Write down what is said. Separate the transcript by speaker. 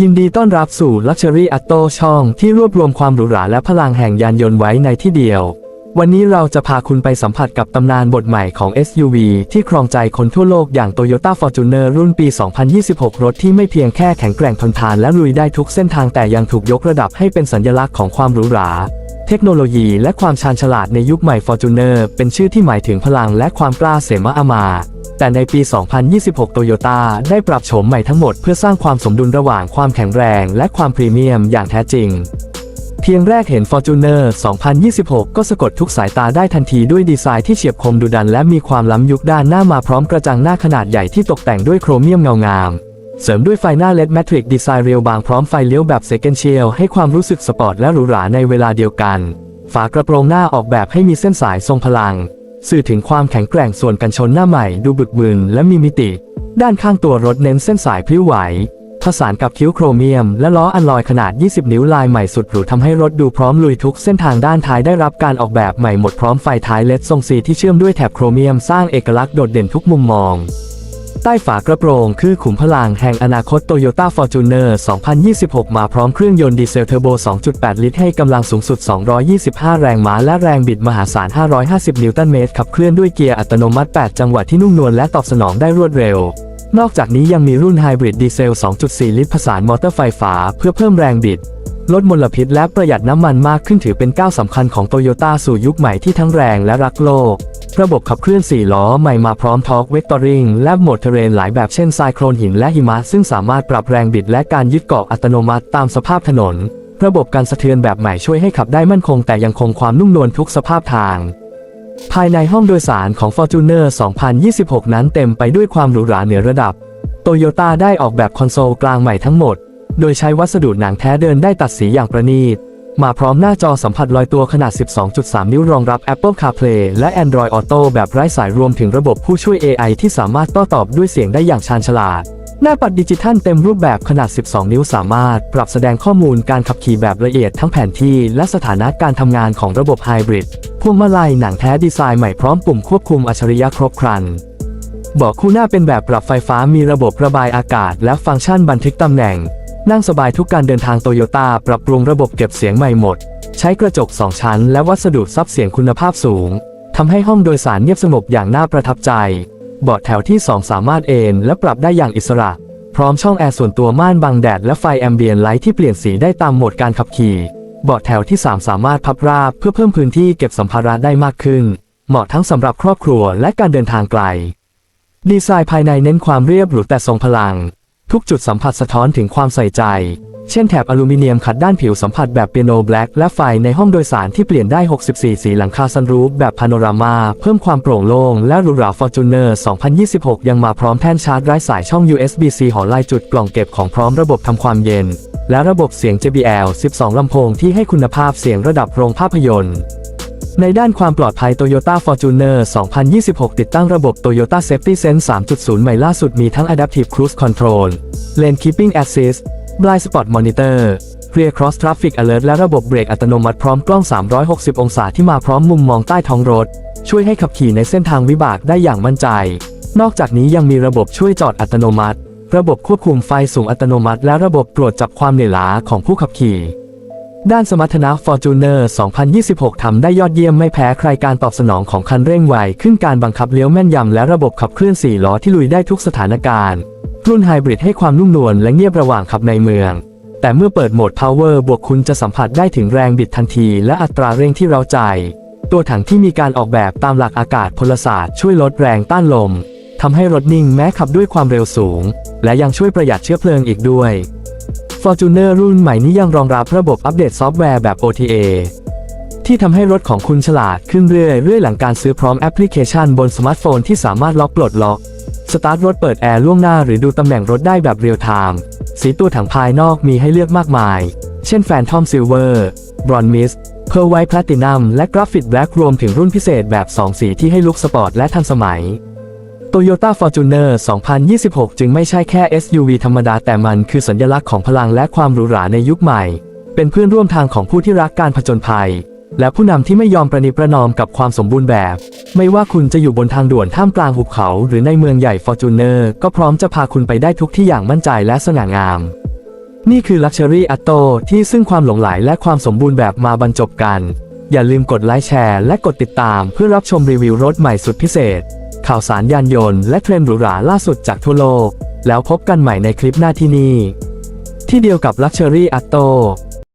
Speaker 1: ยินดีต้อนรับสู่ Luxury Auto ช่องที่รวบรวมความหรูหราและพลังแห่งยานยนต์ไว้ในที่เดียว วันนี้เราจะพาคุณไปสัมผัสกับตำนานบทใหม่ของ SUV ที่ครองใจคนทั่วโลกอย่าง Toyota Fortuner รุ่นปี 2026 รถที่ไม่เพียงแค่แข็งแกร่งทนทานและลุยได้ทุกเส้นทางแต่ยังถูกยกระดับให้เป็นสัญลักษณ์ของความหรูหรา เทคโนโลยีและความชาญฉลาดในยุคใหม่ Fortuner เป็นชื่อที่หมายถึงพลังและความกล้าเสมาอามา แต่ในปี 2026โตโยต้าได้ปรับโฉมใหม่ทั้งหมดเพื่อสร้างความสมดุลระหว่างความแข็งแรงและความพรีเมียมอย่างแท้จริง เพียงแรกเห็น Fortuner 2026 ก็สะกดทุกสายตาได้ทันทีด้วยดีไซน์ที่เฉียบคมดุดันและมีความล้ำยุคด้านหน้ามาพร้อมกระจังหน้าขนาดใหญ่ที่ตกแต่งด้วยโครเมียมเงางาม เสริมด้วยไฟหน้า LED Matrix ดีไซน์เรียวบางพร้อมไฟเลี้ยวแบบ Second Shield ให้ความรู้สึกสปอร์ตและหรูหราในเวลาเดียวกัน ฝากระโปรงหน้าออกแบบให้มีเส้นสายทรงพลัง สื่อถึงความแข็งแกร่งส่วนกันชนหน้าใหม่ดูบึกบึนและมีมิติ ด้านข้างตัวรถเน้นเส้นสายพลิ้วไหวผสานกับคิ้วโครเมียม และล้ออัลลอยขนาด 20 นิ้วลายใหม่สุดหรูทำให้รถดูพร้อมลุยทุกเส้นทางด้านท้ายได้รับการออกแบบใหม่หมดพร้อมไฟท้ายเลดทรงสีที่เชื่อมด้วยแถบโครเมียมสร้างเอกลักษณ์โดดเด่นทุกมุมมอง ใต้ฝากระโปรงคือขุมพลังแห่งอนาคต Toyota Fortuner 2026 มาพร้อมเครื่องยนต์ดีเซลเทอร์โบ 2.8 ลิตรให้กำลังสูงสุด 225 แรงม้าและแรงบิดมหาศาล 550 นิวตันเมตร ขับเคลื่อนด้วยเกียร์อัตโนมัติ 8 จังหวะที่นุ่มนวลและตอบสนองได้รวดเร็วนอกจากนี้ยังมีรุ่นไฮบริดดีเซล 2.4 ลิตรผสานมอเตอร์ไฟฟ้าเพื่อเพิ่มแรงบิด ลดมลพิษและประหยัดน้ำมันมากขึ้นถือเป็นก้าวสำคัญของโตโยต้าสู่ยุคใหม่ที่ทั้งแรงและรักโลก ระบบขับเคลื่อน 4 ล้อใหม่มาพร้อมทอร์กเวกตอริงและโหมดเทเรนหลายแบบเช่นทรายโคลนหินและหิมะ ซึ่งสามารถปรับแรงบิดและการยึดเกาะอัตโนมัติตามสภาพถนน ระบบการสะเทือนแบบใหม่ช่วยให้ขับได้มั่นคงแต่ยังคงความนุ่มนวลทุกสภาพทาง ภายในห้องโดยสารของ Fortuner 2026 นั้นเต็มไปด้วยความหรูหราเหนือระดับโตโยต้าได้ออกแบบคอนโซลกลางใหม่ทั้งหมด โดยใช้วัสดุหนังแท้เดินได้ตัดสีอย่างประณีต มาพร้อมหน้าจอสัมผัสลอยตัวขนาด 12.3 นิ้วรองรับ Apple CarPlay และ Android Auto แบบไร้สายรวมถึงระบบผู้ช่วย AI ที่สามารถโต้ตอบด้วยเสียงได้อย่างชาญฉลาด หน้าปัดดิจิทัลเต็มรูปแบบขนาด 12 นิ้วสามารถ ปรับแสดงข้อมูลการขับขี่แบบละเอียดทั้งแผนที่และสถานะการทำงานของระบบไฮบริดพวงมาลัยหนังแท้ดีไซน์ใหม่พร้อมปุ่มควบคุมอัจฉริยะครบครันเบาะคู่หน้าเป็นแบบปรับไฟฟ้ามีระบบระบายอากาศ และฟังก์ชันบันทึกตำแหน่ง นั่งสบายทุกการเดินทางโตโยต้าปรับปรุงระบบเก็บเสียงใหม่หมด ใช้กระจก 2 ชั้น และวัสดุซับเสียงคุณภาพสูงทำให้ห้องโดยสารเงียบสงบอย่างน่าประทับใจ เบาะแถวที่ 2 สามารถเอนและปรับได้อย่างอิสระ พร้อมช่องแอร์ส่วนตัวม่านบังแดดและไฟแอมเบียนไลท์ที่เปลี่ยนสีได้ตามโหมดการขับขี่ เบาะแถวที่ 3 สามารถพับราบเพื่อเพิ่มพื้นที่เก็บสัมภาระได้มากขึ้น เหมาะทั้งสำหรับครอบครัวและการเดินทางไกล ดีไซน์ภายในเน้นความเรียบหรูแต่ทรงพลัง ทุกจุดสัมผัสสะท้อนถึงความใส่ใจ เช่นแถบอลูมิเนียมขัดด้านผิวสัมผัสแบบเปียโนแบล็กและไฟในห้องโดยสารที่เปลี่ยนได้ 64 สีหลังคาซันรูฟแบบพาโนรามา เพิ่มความโปร่งโล่งและหรูหรา Fortuner 2026 ยังมาพร้อมแท่นชาร์จไร้สายช่อง USB-C หอลายจุดกล่องเก็บของพร้อมระบบทำความเย็น และระบบเสียง JBL 12 ลำโพงที่ให้คุณภาพเสียงระดับโรงภาพยนตร์ ในด้านความปลอดภัย Toyota Fortuner 2026 ติดตั้งระบบ Toyota Safety Sense 3.0 ใหม่ล่าสุดมีทั้ง Adaptive Cruise Control Lane Keeping Assist Blind Spot Monitor Rear Cross Traffic Alert และระบบเบรกอัตโนมัติพร้อมกล้อง 360 องศาที่มาพร้อมมุมมองใต้ท้องรถ ช่วยให้ขับขี่ในเส้นทางวิบากได้อย่างมั่นใจ นอกจากนี้ยังมีระบบช่วยจอดอัตโนมัติ ระบบควบคุมไฟสูงอัตโนมัติ และระบบตรวจจับความเหนื่อยล้าของผู้ขับขี่ ด้านสมรรถนะ Fortuner 2026 ทำได้ยอดเยี่ยมไม่แพ้ใครการตอบสนองของคันเร่งไว ขึ้นการบังคับเลี้ยวแม่นยำและระบบขับเคลื่อน 4 ล้อที่ลุยได้ทุกสถานการณ์ รุ่นไฮบริดให้ความนุ่มนวลและเงียบระหว่างขับในเมือง แต่เมื่อเปิดโหมด Power บวกคุณจะสัมผัสได้ถึงแรงบิดทันที และอัตราเร่งที่เราใจ ตัวถังที่มีการออกแบบตามหลักอากาศพลศาสตร์ช่วยลดแรงต้านลมทำให้รถนิ่งแม้ขับด้วยความเร็วสูง และยังช่วยประหยัดเชื้อเพลิงอีกด้วย Fortuner รุ่นใหม่นี้ยังรองรับระบบอัปเดตซอฟต์แวร์แบบ OTA ที่ทำให้รถของคุณฉลาดขึ้นเรื่อยๆ หลังการซื้อพร้อมแอปพลิเคชันบนสมาร์ทโฟนที่สามารถล็อกปลดล็อก สตาร์ทรถเปิดแอร์ล่วงหน้าหรือดูตำแหน่งรถได้แบบเรียลไทม์ สีตัวถังภายนอกมีให้เลือกมากมาย เช่น Phantom Silver Bronze Mist Pearl White Platinum และ Graphite Black รวมถึงรุ่นพิเศษแบบ 2 สีที่ให้ลุคสปอร์ตและทันสมัย Toyota Fortuner 2026 จึงไม่ใช่แค่ SUV ธรรมดาแต่มันคือสัญลักษณ์ของพลังและความหรูหราในยุคใหม่ เป็นเพื่อนร่วมทางของผู้ที่รักการผจญภัย และผู้นำที่ไม่ยอมประนีประนอมกับความสมบูรณ์แบบ ไม่ว่าคุณจะอยู่บนทางด่วนท่ามกลางหุบเขา หรือในเมืองใหญ่ Fortuner ก็พร้อมจะพาคุณไปได้ทุกที่อย่างมั่นใจและสง่างาม นี่คือ Luxury Atto ที่ซึ่งความหลงไหลและความสมบูรณ์แบบมาบรรจบกัน อย่าลืมกดไลค์แชร์และกดติดตามเพื่อรับชมรีวิวรถใหม่สุดพิเศษ ข่าวสารยานยนต์และเทรนด์หรูหราล่าสุดจากทั่วโลก แล้วพบกันใหม่ในคลิปหน้าที่นี่ ที่เดียวกับ Luxury Atto